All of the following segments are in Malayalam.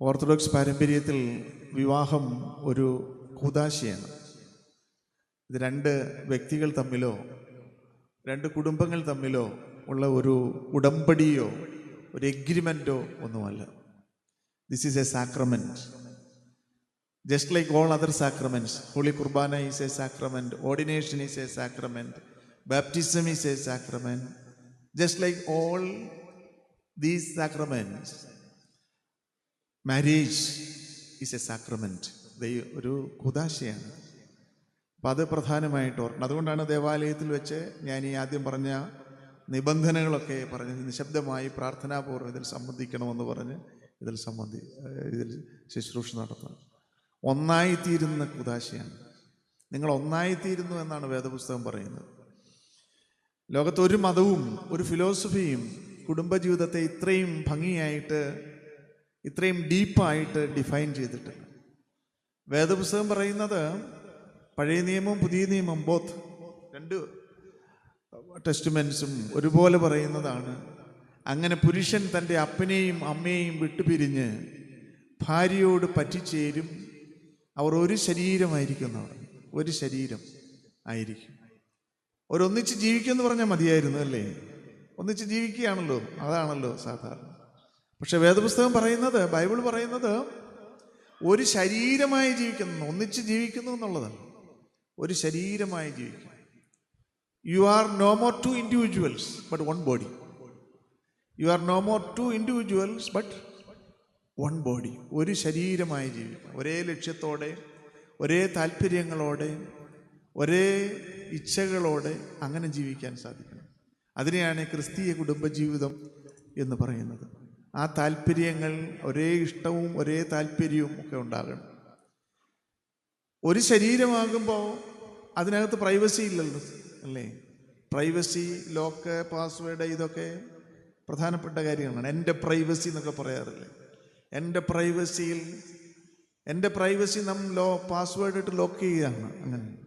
ഓർത്തഡോക്സ് പാരമ്പര്യത്തിൽ വിവാഹം ഒരു കൂതാശയാണ്. ഇത് രണ്ട് വ്യക്തികൾ തമ്മിലോ രണ്ട് കുടുംബങ്ങൾ തമ്മിലോ ഉള്ള ഒരു ഉടമ്പടിയോ ഒരു എഗ്രിമെന്റോ ഒന്നുമല്ല. This is a sacrament just like all other sacraments holy Qurbana is a sacrament ordination is a sacrament baptism is a sacrament just like all these sacraments marriage is a sacrament ഒരു കുതാശയാണ് അപ്പം അത് പ്രധാനമായിട്ട് ഓർക്കണം. അതുകൊണ്ടാണ് ദേവാലയത്തിൽ വെച്ച് ഞാൻ ഈ ആദ്യം പറഞ്ഞ നിബന്ധനകളൊക്കെ പറഞ്ഞ് നിശബ്ദമായി പ്രാർത്ഥനാപൂർവം ഇതിൽ സംബന്ധിക്കണമെന്ന് പറഞ്ഞ് ഇതിൽ സംബന്ധി ഇതിൽ ശുശ്രൂഷ നടത്തണം. ഒന്നായിത്തീരുന്ന കുതാശയാണ് നിങ്ങൾ ഒന്നായിത്തീരുന്നു എന്നാണ് വേദപുസ്തകം പറയുന്നത്. ലോകത്ത് ഒരു മതവും ഒരു ഫിലോസഫിയും കുടുംബജീവിതത്തെ ഇത്രയും ഭംഗിയായിട്ട് ഇത്രയും ഡീപ്പായിട്ട് ഡിഫൈൻ ചെയ്തിട്ടുണ്ട് വേദപുസ്തകം പറയുന്നത് പഴയ നിയമവും പുതിയ നിയമം ബോത്ത് രണ്ട് ടെസ്റ്റ്മെൻസും ഒരുപോലെ പറയുന്നതാണ്. അങ്ങനെ പുരുഷൻ തന്റെ അപ്പനെയും അമ്മയെയും വിട്ടുപിരിഞ്ഞ് ഭാര്യയോട് പറ്റിച്ചേരും. അവർ ഒരു ശരീരമായിരിക്കുന്നവർ ഒരു ശരീരം ആയിരിക്കും. ഒരൊന്നിച്ച് ജീവിക്കുമെന്ന് പറഞ്ഞാൽ മതിയായിരുന്നു അല്ലേ? ഒന്നിച്ച് ജീവിക്കുകയാണല്ലോ അതാണല്ലോ സാധാരണ. പക്ഷെ വേദപുസ്തകം പറയുന്നത് ബൈബിൾ പറയുന്നത് ഒരു ശരീരമായി ജീവിക്കുന്നു ഒന്നിച്ച് ജീവിക്കുന്നു എന്നുള്ളതാണ് ഒരു ശരീരമായി ജീവിക്കുന്നു. You are no more two individuals but one body you are no more two individuals but one body ഒരു ശരീരമായി ജീവിക്കും ഒരേ ലക്ഷ്യത്തോടെ ഒരേ താല്പര്യങ്ങളോടെ ഒരേ ഇച്ഛകളോടെ അങ്ങനെ ജീവിക്കാൻ സാധിക്കണം. അതിനെയാണ് ക്രിസ്തീയ കുടുംബജീവിതം എന്ന് പറയുന്നത്. ആ താല്പര്യങ്ങൾ ഒരേ ഇഷ്ടവും ഒരേ താല്പര്യവും ഒക്കെ ഉണ്ടാകണം. ഒരു ശരീരമാകുമ്പോൾ അതിനകത്ത് പ്രൈവസി ഇല്ലല്ലോ അല്ലേ? പ്രൈവസി ലോക്ക് പാസ്വേഡ് ഇതൊക്കെ പ്രധാനപ്പെട്ട കാര്യങ്ങളാണ്. എന്റെ പ്രൈവസി എന്നൊക്കെ പറയാറില്ലേ? എന്റെ പ്രൈവസിയിൽ എന്റെ പ്രൈവസി നാം ലോ പാസ്വേഡ് ഇട്ട് ലോക്ക് ചെയ്യുകയാണ് അങ്ങനെ.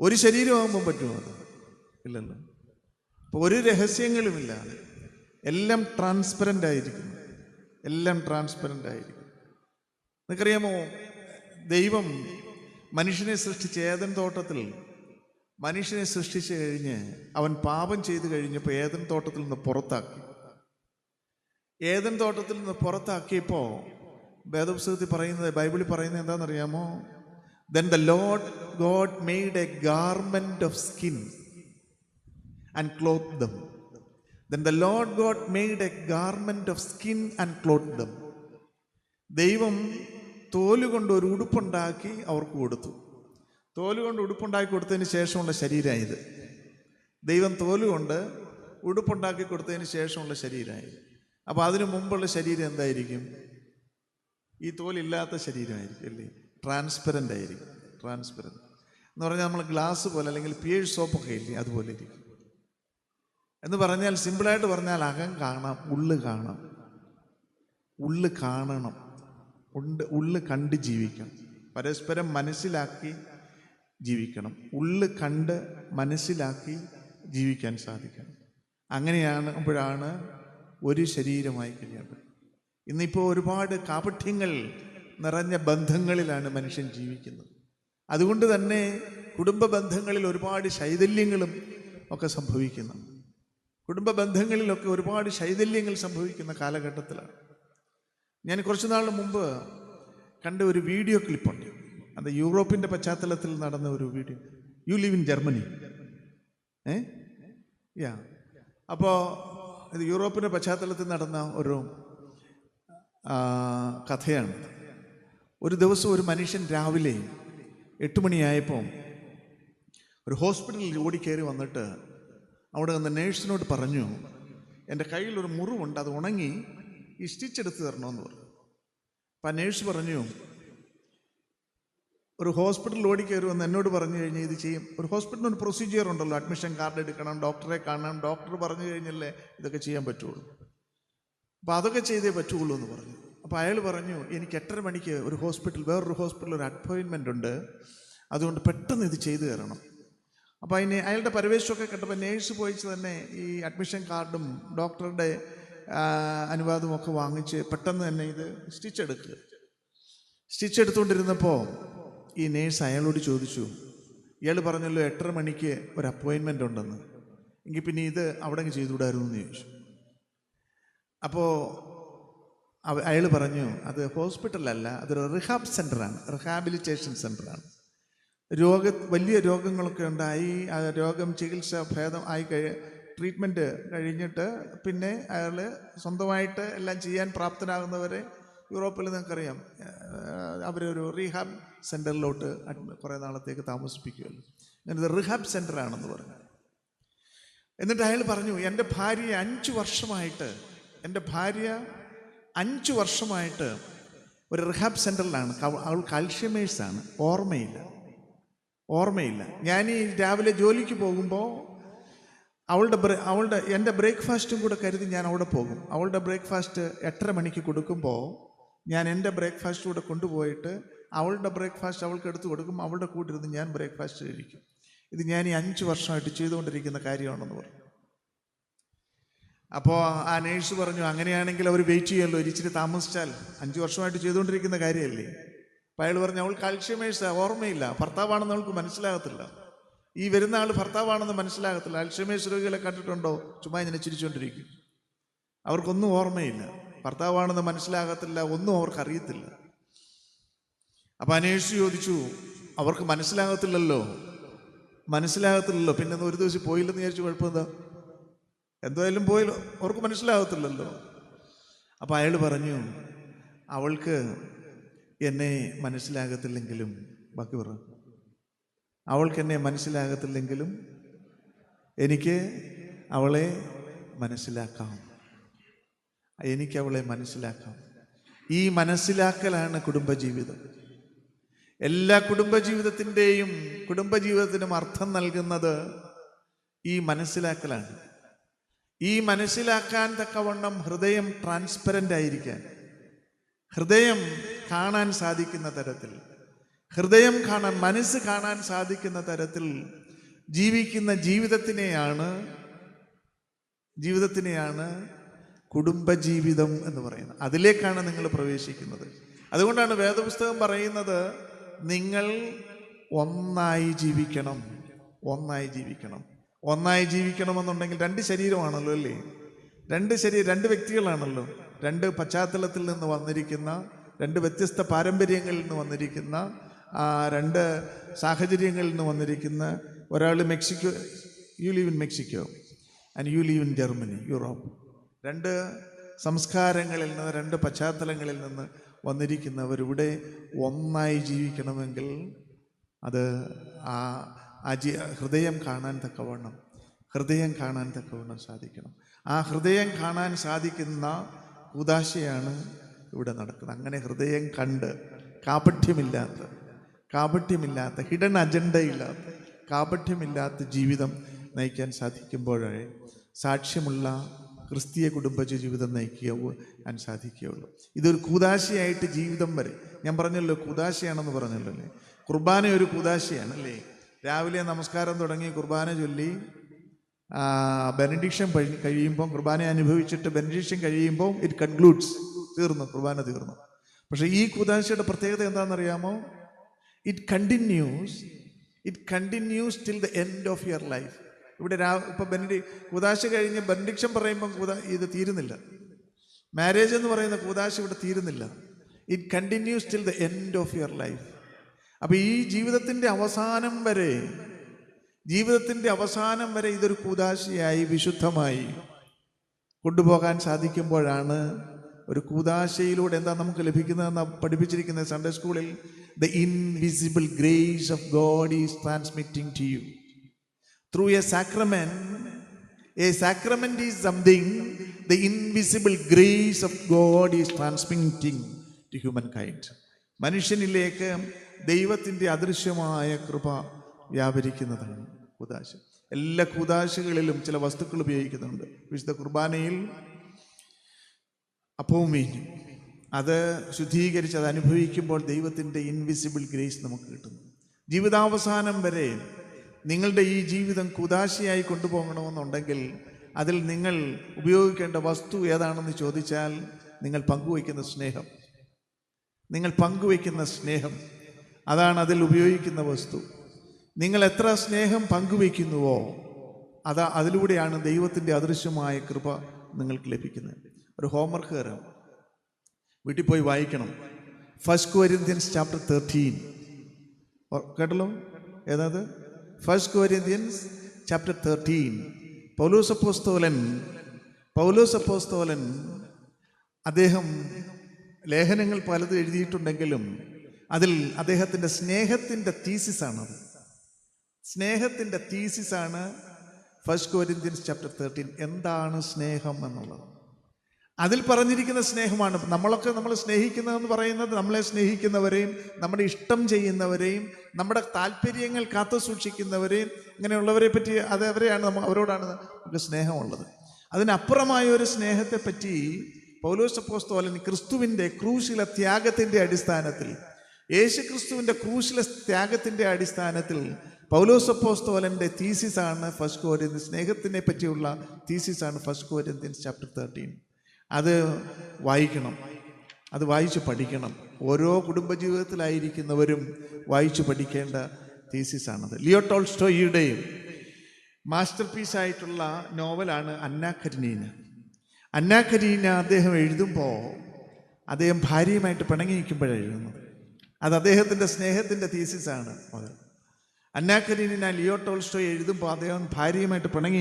ഒരു ശരീരമാകുമ്പോൾ പറ്റുമോ അത്? ഇല്ലല്ലോ. അപ്പോൾ ഒരു രഹസ്യങ്ങളുമില്ല. എല്ലാം ട്രാൻസ്പെറന്റ് ആയിരിക്കുന്നു. എല്ലാം ട്രാൻസ്പെറന്റ് ആയിരിക്കും. നിനക്കറിയാമോ ദൈവം മനുഷ്യനെ സൃഷ്ടിച്ച ഏതൻ തോട്ടത്തിൽ മനുഷ്യനെ സൃഷ്ടിച്ചു കഴിഞ്ഞ് അവൻ പാപം ചെയ്തു കഴിഞ്ഞപ്പോൾ ഏതൻ തോട്ടത്തിൽ നിന്ന് പുറത്താക്കി. ഏതൻ തോട്ടത്തിൽ നിന്ന് പുറത്താക്കിയപ്പോൾ വേദപുസ്തകത്തിൽ പറയുന്നത് ബൈബിളിൽ പറയുന്നത് എന്താണെന്നറിയാമോ? Then the Lord God made a garment of skin and cloth them then the Lord God made a garment of skin and cloth them ദൈവം തോലുകൊണ്ട് ഒരു ഉടുപ്പുണ്ടാക്കി അവർക്ക് കൊടുത്തു. തോലുകൊണ്ട് ഉടുപ്പുണ്ടാക്കി കൊടുത്തതിന് ശേഷമുള്ള ശരീരമായത്. ദൈവം തോലുകൊണ്ട് ഉടുപ്പുണ്ടാക്കി കൊടുത്തതിന് ശേഷമുള്ള ശരീരമായത് അപ്പോൾ അതിനു മുമ്പുള്ള ശരീരം എന്തായിരിക്കും? ഈ തോലില്ലാത്ത ശരീരമായിരിക്കും അല്ലേ? ട്രാൻസ്പെറന്റ് ആയിരിക്കും ട്രാൻസ്പെറന്റ് എന്ന് പറഞ്ഞാൽ നമ്മൾ ഗ്ലാസ് പോലെ അല്ലെങ്കിൽ പിയേഴ്സ് സോപ്പൊക്കെ ഇല്ലേ അതുപോലെ ഇരിക്കും. എന്ന് പറഞ്ഞാൽ സിമ്പിളായിട്ട് പറഞ്ഞാൽ അകം കാണാം ഉള്ള് കാണാം. ഉള്ള് കാണണം. ഉണ്ട് ഉള്ള് കണ്ട് ജീവിക്കണം. പരസ്പരം മനസ്സിലാക്കി ജീവിക്കണം. ഉള്ള് കണ്ട് മനസ്സിലാക്കി ജീവിക്കാൻ സാധിക്കണം. അങ്ങനെയാണ് അപ്പോഴാണ് ഒരു ശരീരമായി കഴിയേണ്ടത് ഇന്നിപ്പോൾ ഒരുപാട് കാപഠ്യങ്ങൾ നിറഞ്ഞ ബന്ധങ്ങളിലാണ് മനുഷ്യൻ ജീവിക്കുന്നത്. അതുകൊണ്ട് തന്നെ കുടുംബ ബന്ധങ്ങളിൽ ഒരുപാട് ശൈഥല്യങ്ങളും ഒക്കെ സംഭവിക്കുന്നു. കുടുംബ ബന്ധങ്ങളിലൊക്കെ ഒരുപാട് ശൈഥല്യങ്ങൾ സംഭവിക്കുന്ന കാലഘട്ടത്തിലാണ്. ഞാൻ കുറച്ച് നാൾ മുമ്പ് കണ്ട ഒരു വീഡിയോ ക്ലിപ്പുണ്ട്. അത് യൂറോപ്പിന്റെ പശ്ചാത്തലത്തിൽ നടന്ന ഒരു video. You live in Germany eh? Yeah അപ്പോൾ ഇത് യൂറോപ്പിന്റെ പശ്ചാത്തലത്തിൽ നടന്ന ഒരു കഥയാണ്. ഒരു ദിവസം ഒരു മനുഷ്യൻ രാവിലെ എട്ട് മണിയായപ്പോൾ ഒരു ഹോസ്പിറ്റലിൽ ഓടിക്കയറി വന്നിട്ട് അവിടെ നിന്ന് നേഴ്സിനോട് പറഞ്ഞു എന്റെ കയ്യിൽ ഒരു മുറിവുണ്ട് അത് ഉണങ്ങി ഈ സ്റ്റിച്ച് തരണമെന്ന് പറഞ്ഞു. അപ്പം ആ നേഴ്സ് പറഞ്ഞു ഒരു ഹോസ്പിറ്റലിൽ ഓടിക്കയറി വന്ന് എന്നോട് പറഞ്ഞു കഴിഞ്ഞാൽ ഇത് ചെയ്യും. ഒരു ഹോസ്പിറ്റലിന് ഒരു പ്രൊസീജിയർ ഉണ്ടല്ലോ അഡ്മിഷൻ കാർഡ് എടുക്കണം ഡോക്ടറെ കാണണം ഡോക്ടർ പറഞ്ഞു കഴിഞ്ഞല്ലേ ഇതൊക്കെ ചെയ്യാൻ പറ്റുള്ളൂ. അപ്പോൾ അതൊക്കെ ചെയ്തേ പറ്റുള്ളൂ എന്ന് പറഞ്ഞു. അപ്പോൾ അയാൾ പറഞ്ഞു എനിക്ക് എട്ടര മണിക്ക് ഒരു ഹോസ്പിറ്റൽ വേറൊരു ഹോസ്പിറ്റലിൽ ഒരു അപ്പോയിൻമെന്റ് ഉണ്ട്. അതുകൊണ്ട് പെട്ടെന്ന് ഇത് ചെയ്തു തരണം. അപ്പോൾ അതിന് അയാളുടെ പരിവേഷമൊക്കെ കണ്ടപ്പോൾ നേഴ്സ് പോയിച്ച് തന്നെ ഈ അഡ്മിഷൻ കാർഡും ഡോക്ടറുടെ അനുവാദമൊക്കെ വാങ്ങിച്ച് പെട്ടെന്ന് തന്നെ ഇത് സ്റ്റിച്ച് എടുക്കുക സ്റ്റിച്ച് എടുത്തുകൊണ്ടിരുന്നപ്പോൾ ഈ നേഴ്സ് അയാളോട് ചോദിച്ചു ഇയാൾ പറഞ്ഞല്ലോ എട്ടര മണിക്ക് ഒരു അപ്പോയിൻമെന്റ് ഉണ്ടെന്ന്. എങ്കിൽ പിന്നെ ഇത് അവിടെ ചെയ്തു ചെയ്തുകൂടായിരുന്നു എന്ന് ചോദിച്ചു അപ്പോൾ അയാൾ പറഞ്ഞു അത് ഹോസ്പിറ്റലല്ല അതൊരു റിഹാബ് സെന്ററാണ് റിഹാബിലിറ്റേഷൻ സെന്ററാണ് രോഗ വലിയ രോഗങ്ങളൊക്കെ ഉണ്ടായി. ആ രോഗം ചികിത്സ ഭേദം ആയി കഴി ട്രീറ്റ്മെന്റ് കഴിഞ്ഞിട്ട് പിന്നെ അയാൾ സ്വന്തമായിട്ട് എല്ലാം ചെയ്യാൻ പ്രാപ്തനാകുന്നവരെ യൂറോപ്പിൽ നിങ്ങൾക്കറിയാം. അവരൊരു റീഹാബ് സെന്ററിലോട്ട് കുറേ നാളത്തേക്ക് താമസിപ്പിക്കുമല്ലോ അങ്ങനെ റിഹാബ് സെന്ററാണെന്ന് പറഞ്ഞു. എന്നിട്ട് അയാൾ പറഞ്ഞു എന്റെ ഭാര്യ അഞ്ച് വർഷമായിട്ട് എന്റെ ഭാര്യ അഞ്ച് വർഷമായിട്ട് ഒരു റിഹാബ് സെന്ററിലാണ് അവ- അവൾ കാൽഷ്യമേഴ്സാണ് ഓർമ്മയില്ല. ഓർമ്മയില്ല. ഞാൻ ഈ രാവിലെ ജോലിക്ക് പോകുമ്പോൾ അവളുടെ ബ്രേ അവളുടെ എന്റെ ബ്രേക്ക്ഫാസ്റ്റും കൂടെ കരുതി ഞാൻ അവിടെ പോകും. അവളുടെ ബ്രേക്ക്ഫാസ്റ്റ് എട്ടര മണിക്ക് കൊടുക്കുമ്പോൾ ഞാൻ എന്റെ ബ്രേക്ക്ഫാസ്റ്റ് കൂടെ കൊണ്ടുപോയിട്ട് അവളുടെ ബ്രേക്ക്ഫാസ്റ്റ് അവൾക്ക് എടുത്തു കൊടുക്കും. അവളുടെ കൂടെ ഇരുന്ന് ഞാൻ ബ്രേക്ക്ഫാസ്റ്റ് കഴിക്കും. ഇത് ഞാൻ ഈ അഞ്ച് വർഷമായിട്ട് ചെയ്തുകൊണ്ടിരിക്കുന്ന കാര്യമാണെന്ന് പറഞ്ഞു. അപ്പോൾ ആ നേഴ്സ് പറഞ്ഞു അങ്ങനെയാണെങ്കിൽ അവർ വെയിറ്റ് ചെയ്യുമല്ലോ. ഒരിച്ചിരി താമസിച്ചാൽ അഞ്ച് വർഷമായിട്ട് ചെയ്തുകൊണ്ടിരിക്കുന്ന കാര്യമല്ലേ? അയാൾ പറഞ്ഞു അവൾ അൽഷമേഴ്സ് ഓർമ്മയില്ല. ഭർത്താവാണെന്ന് അവൾക്ക് മനസ്സിലാകത്തില്ല. ഈ വരുന്ന ആൾ ഭർത്താവാണെന്ന് മനസ്സിലാകത്തില്ല. അൽഷമേഴ്സ് രോഗികളെ കണ്ടിട്ടുണ്ടോ? ചുമ്മാ ഇങ്ങനെ ചിരിച്ചുകൊണ്ടിരിക്കും അവർക്കൊന്നും ഓർമ്മയില്ല. ഭർത്താവാണെന്ന് മനസ്സിലാകത്തില്ല. ഒന്നും അവർക്കറിയത്തില്ല. അപ്പം അനേഷ് ചോദിച്ചു അവർക്ക് മനസ്സിലാകത്തില്ലല്ലോ? മനസ്സിലാകത്തില്ലല്ലോ. പിന്നെ ഒരു ദിവസം പോയില്ലെന്ന് വിചാരിച്ചു കുഴപ്പമെന്താ? എന്തായാലും പോയില്ല. അവർക്ക് മനസ്സിലാകത്തില്ലല്ലോ. അപ്പം അയാൾ പറഞ്ഞു അവൾക്ക് എന്നെ മനസ്സിലാകത്തില്ലെങ്കിലും ബാക്കി പറ. അവൾക്ക് എന്നെ മനസ്സിലാകത്തില്ലെങ്കിലും എനിക്ക് അവളെ മനസ്സിലാക്കാം. എനിക്ക് അവളെ മനസ്സിലാക്കാം. ഈ മനസ്സിലാക്കലാണ് കുടുംബജീവിതം. എല്ലാ കുടുംബജീവിതത്തിന്റെയും കുടുംബജീവിതത്തിനും അർത്ഥം നൽകുന്നത് ഈ മനസ്സിലാക്കലാണ്. ഈ മനസ്സിലാക്കാൻ തക്കവണ്ണം ഹൃദയം ട്രാൻസ്പെറന്റ് ആയിരിക്കാൻ. ഹൃദയം കാണാൻ സാധിക്കുന്ന തരത്തിൽ ഹൃദയം കാണാൻ മനസ്സ് കാണാൻ സാധിക്കുന്ന തരത്തിൽ ജീവിക്കുന്ന ജീവിതത്തിനെയാണ് ജീവിതത്തിനെയാണ് കുടുംബജീവിതം എന്ന് പറയുന്നത്. അതിലേക്കാണ് നിങ്ങൾ പ്രവേശിക്കുന്നത്. അതുകൊണ്ടാണ് വേദപുസ്തകം പറയുന്നത് നിങ്ങൾ ഒന്നായി ജീവിക്കണം ഒന്നായി ജീവിക്കണം. ഒന്നായി ജീവിക്കണമെന്നുണ്ടെങ്കിൽ രണ്ട് ശരീരമാണല്ലോ അല്ലേ? രണ്ട് ശരീരം രണ്ട് വ്യക്തികളാണല്ലോ. രണ്ട് പശ്ചാത്തലത്തിൽ നിന്ന് വന്നിരിക്കുന്ന രണ്ട് വ്യത്യസ്ത പാരമ്പര്യങ്ങളിൽ നിന്ന് വന്നിരിക്കുന്ന രണ്ട് സാഹചര്യങ്ങളിൽ നിന്ന് വന്നിരിക്കുന്ന ഒരാൾ Mexico you live in Mexico and you live in Germany Europe രണ്ട് സംസ്കാരങ്ങളിൽ നിന്ന് രണ്ട് പശ്ചാത്തലങ്ങളിൽ നിന്ന് വന്നിരിക്കുന്നവരിവിടെ ഒന്നായി ജീവിക്കണമെങ്കിൽ അത് ആ അജി ഹൃദയം കാണാൻ തക്കവണ്ണം ഹൃദയം കാണാൻ തക്കവണ്ണം സാധിക്കണം. ആ ഹൃദയം കാണാൻ സാധിക്കുന്ന ഉദാശയാണ് ഇവിടെ നടക്കുന്നത്. അങ്ങനെ ഹൃദയം കണ്ട് കാപഠ്യമില്ലാത്ത കാപഠ്യമില്ലാത്ത ഹിഡൻ അജണ്ടയില്ലാത്ത കാപഠ്യമില്ലാത്ത ജീവിതം നയിക്കാൻ സാധിക്കുമ്പോഴേ സാക്ഷ്യമുള്ള ക്രിസ്തീയ കുടുംബ ജീവിതം നയിക്കാൻ സാധിക്കുകയുള്ളൂ. ഇതൊരു കൂതാശയായിട്ട് ജീവിതം വരെ ഞാൻ പറഞ്ഞല്ലോ കൂതാശയാണെന്ന് പറഞ്ഞല്ലോ അല്ലേ? കുർബാന ഒരു കൂതാശയാണ് അല്ലേ? രാവിലെ നമസ്കാരം തുടങ്ങി കുർബാന ചൊല്ലി ബെനഡിക്ഷൻ കഴിയുമ്പോൾ കുർബാന അനുഭവിച്ചിട്ട് ബെനഡിക്ഷൻ കഴിയുമ്പോൾ ഇറ്റ് കൺക്ലൂഡ്സ് തീർന്നു കുർബാന തീർന്നു. പക്ഷേ ഈ കുദാശയുടെ പ്രത്യേകത എന്താണെന്നറിയാമോ? It continues it continues till the end of your life ഇവിടെ രാ ഇപ്പം ബെനഡി കുദാശ കഴിഞ്ഞ് ബെനഡിക്ഷൻ പറയുമ്പം ഇത് തീരുന്നില്ല. മാരേജ് എന്ന് പറയുന്ന കൂതാശ ഇവിടെ തീരുന്നില്ല. It continues till the end of your life അപ്പോൾ ഈ ജീവിതത്തിന്റെ അവസാനം വരെ ജീവിതത്തിന്റെ അവസാനം വരെ ഇതൊരു കൂതാശയായി വിശുദ്ധമായി കൊണ്ടുപോകാൻ സാധിക്കുമ്പോഴാണ് ഒരു കൂതാശയിലൂടെ എന്താ നമുക്ക് ലഭിക്കുന്നതെന്ന് പഠിപ്പിച്ചിരിക്കുന്നത് സൺഡേ സ്കൂളിൽ the invisible grace of God is transmitting to you through a sacrament a sacrament is something the invisible grace of God is transmitting to human kind മനുഷ്യനിലേക്ക് ദൈവത്തിന്റെ അദൃശ്യമായ കൃപ വ്യാപരിക്കുന്നതാണ് കൂതാശ. എല്ലാ കൂതാശകളിലും ചില വസ്തുക്കൾ ഉപയോഗിക്കുന്നുണ്ട്. വിശുദ്ധ കുർബാനയിൽ അപ്പവും വീഞ്ഞും. അത് ശുദ്ധീകരിച്ച് അത് അനുഭവിക്കുമ്പോൾ ദൈവത്തിന്റെ ഇൻവിസിബിൾ ഗ്രേസ് നമുക്ക് കിട്ടുന്നു. ജീവിതാവസാനം വരെ നിങ്ങളുടെ ഈ ജീവിതം കുതാശയായി കൊണ്ടുപോകണമെന്നുണ്ടെങ്കിൽ അതിൽ നിങ്ങൾ ഉപയോഗിക്കേണ്ട വസ്തു ഏതാണെന്ന് ചോദിച്ചാൽ നിങ്ങൾ പങ്കുവയ്ക്കുന്ന സ്നേഹം. നിങ്ങൾ പങ്കുവയ്ക്കുന്ന സ്നേഹം. അതാണ് അതിൽ ഉപയോഗിക്കുന്ന വസ്തു. നിങ്ങൾ എത്ര സ്നേഹം പങ്കുവയ്ക്കുന്നുവോ അതാ അതിലൂടെയാണ് ദൈവത്തിന്റെ അദൃശ്യമായ കൃപ നിങ്ങൾക്ക് ലഭിക്കുന്നത്. ഒരു ഹോംവർക്ക് തരാം വീട്ടിൽ പോയി വായിക്കണം. ഫസ്റ്റ് കൊരിന്ത്യൻസ് ചാപ്റ്റർ തേർട്ടീൻ കേട്ടല്ലോ? ഏതാത്? ഫസ്റ്റ് കൊരിന്ത്യൻസ് ചാപ്റ്റർ തേർട്ടീൻ പൗലോസപ്പോസ്തോലൻ പൗലോസപ്പോസ്തോലൻ അദ്ദേഹം ലേഖനങ്ങൾ പലതും എഴുതിയിട്ടുണ്ടെങ്കിലും അതിൽ അദ്ദേഹത്തിന്റെ സ്നേഹത്തിന്റെ തീസിസാണത് സ്നേഹത്തിന്റെ തീസിസാണ് ഫസ്റ്റ് കോരിന്ത്യൻസ് ചാപ്റ്റർ തേർട്ടീൻ എന്താണ് സ്നേഹം എന്നുള്ളത്? അതിൽ പറഞ്ഞിരിക്കുന്ന സ്നേഹമാണ്. നമ്മളൊക്കെ നമ്മൾ സ്നേഹിക്കുന്നതെന്ന് പറയുന്നത് നമ്മളെ സ്നേഹിക്കുന്നവരെയും നമ്മുടെ ഇഷ്ടം ചെയ്യുന്നവരെയും നമ്മുടെ താല്പര്യങ്ങൾ കാത്തു സൂക്ഷിക്കുന്നവരെയും ഇങ്ങനെയുള്ളവരെ പറ്റി അത് അവരെയാണ് നമ്മൾ അവരോടാണ് നമുക്ക് സ്നേഹമുള്ളത്. അതിനപ്പുറമായ ഒരു സ്നേഹത്തെ പറ്റി പൗലോസപ്പോസ്തോലൻ ക്രിസ്തുവിന്റെ ക്രൂശിലെ ത്യാഗത്തിന്റെ അടിസ്ഥാനത്തിൽ യേശു ക്രിസ്തുവിന്റെ ക്രൂശിലെ ത്യാഗത്തിന്റെ അടിസ്ഥാനത്തിൽ പൗലോസപ്പോസ്തോലന്റെ തീസിസാണ് ഫസ്റ്റ് കോരിയൻ സ്നേഹത്തിനെ പറ്റിയുള്ള തീസിസാണ് ഫസ്റ്റ് കോരിയൻ ചാപ്റ്റർ തേർട്ടീൻ അത് വായിക്കണം. അത് വായിച്ച് പഠിക്കണം. ഓരോ കുടുംബജീവിതത്തിലായിരിക്കുന്നവരും വായിച്ചു പഠിക്കേണ്ട തീസിസാണത് ലിയോ ടോൾസ്റ്റോയിയുടെയും മാസ്റ്റർ പീസായിട്ടുള്ള നോവലാണ് അന്ന കരീന. അന്ന കരീന അദ്ദേഹം എഴുതുമ്പോൾ അദ്ദേഹം ഭാര്യയുമായിട്ട് പിണങ്ങി നിൽക്കുമ്പോഴാണ് എഴുതുന്നത് അത് അദ്ദേഹത്തിന്റെ സ്നേഹത്തിന്റെ തീസിസാണ് അത്. അന്ന കരീന ലിയോ ടോൾസ്റ്റോ എഴുതുമ്പോൾ അദ്ദേഹം ഭാര്യയുമായിട്ട് പിണങ്ങി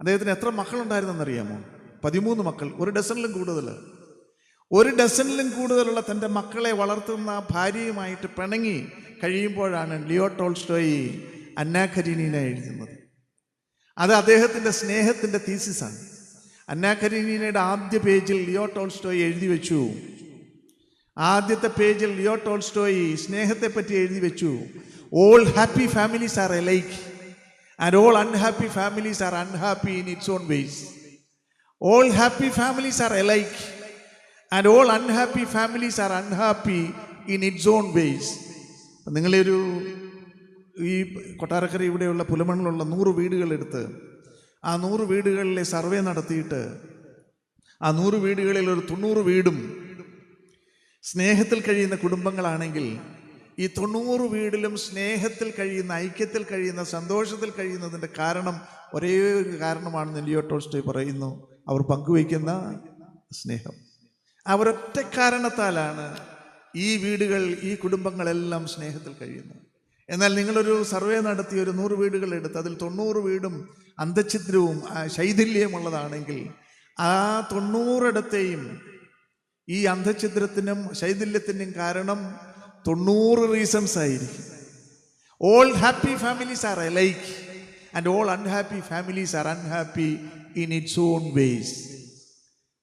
അദ്ദേഹത്തിന് എത്ര മക്കളുണ്ടായിരുന്നെന്നറിയാമോ? പതിമൂന്ന് മക്കൾ ഒരു ഡസനിലും കൂടുതൽ ഒരു ഡസനിലും കൂടുതലുള്ള തന്റെ മക്കളെ വളർത്തുന്ന ഭാര്യയുമായിട്ട് പിണങ്ങി കഴിയുമ്പോഴാണ് ലിയോ ടോൾസ്റ്റോയി അന്ന കരീനീന എഴുതുന്നത്. അത് അദ്ദേഹത്തിന്റെ സ്നേഹത്തിന്റെ തീസിസാണ്. അന്നാഖരീനീനയുടെ ആദ്യ പേജിൽ ലിയോ ടോൾസ്റ്റോയി എഴുതി വെച്ചു. ആദ്യത്തെ പേജിൽ ലിയോ ടോൾസ്റ്റോയി സ്നേഹത്തെ പറ്റി എഴുതി വെച്ചു. All happy families are alike and all unhappy families are unhappy in its own ways all happy families are alike and all unhappy families are unhappy in its own ways നിങ്ങളെ ഒരു ഈ കൊട്ടാരക്കര ഇവിടെയുള്ള പുലമണ്ണിലുള്ള നൂറ് വീടുകളെടുത്ത് ആ നൂറ് വീടുകളിലെ സർവേ നടത്തിയിട്ട് ആ നൂറ് വീടുകളിൽ ഒരു തൊണ്ണൂറ് വീടും സ്നേഹത്തിൽ കഴിയുന്ന കുടുംബങ്ങളാണെങ്കിൽ ഈ തൊണ്ണൂറ് വീടിലും സ്നേഹത്തിൽ കഴിയുന്ന ഐക്യത്തിൽ കഴിയുന്ന സന്തോഷത്തിൽ കഴിയുന്നതിന്റെ കാരണം ഒരേ ഒരു കാരണമാണെന്ന് ലിയോ ടോൾസ്റ്റോയ് പറയുന്നു. അവർ പങ്കുവയ്ക്കുന്ന സ്നേഹം. അവരൊറ്റ കാരണത്താലാണ് ഈ വീടുകൾ ഈ കുടുംബങ്ങളെല്ലാം സ്നേഹത്തിൽ കഴിയുന്നത്. എന്നാൽ നിങ്ങളൊരു സർവേ നടത്തി ഒരു നൂറ് വീടുകൾ എടുത്ത് അതിൽ തൊണ്ണൂറ് വീടും അന്തഛിദ്രവും ശൈഥില്യമുള്ളതാണെങ്കിൽ ആ തൊണ്ണൂറിടത്തെയും ഈ അന്ധഛിദ്രത്തിനും ശൈഥില്യത്തിനും കാരണം തൊണ്ണൂറ് റീസൺസ് ആയിരിക്കും. All happy families are like and all unhappy families are unhappy in its own ways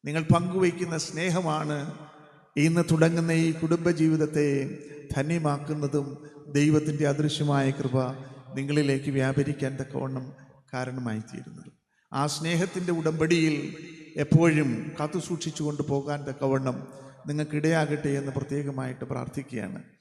നിങ്ങൾ പങ്കുവയ്ക്കുന്ന സ്നേഹമാണ് ഇന്ന് തുടങ്ങുന്ന ഈ കുടുംബജീവിതത്തെ ധന്യമാക്കുന്നതും ദൈവത്തിന്റെ അദൃശ്യമായ കൃപ നിങ്ങളിലേക്ക് വ്യാപരിക്കാൻ തക്കവണ്ണം കാരണമായി തീരുന്നത് ആ സ്നേഹത്തിന്റെ ഉടമ്പടിയിൽ എപ്പോഴും കാത്തു സൂക്ഷിച്ചുകൊണ്ട് പോകാൻ തക്കവണ്ണം നിങ്ങൾക്കിടയാകട്ടെ എന്ന് പ്രത്യേകമായിട്ട് പ്രാർത്ഥിക്കുകയാണ്.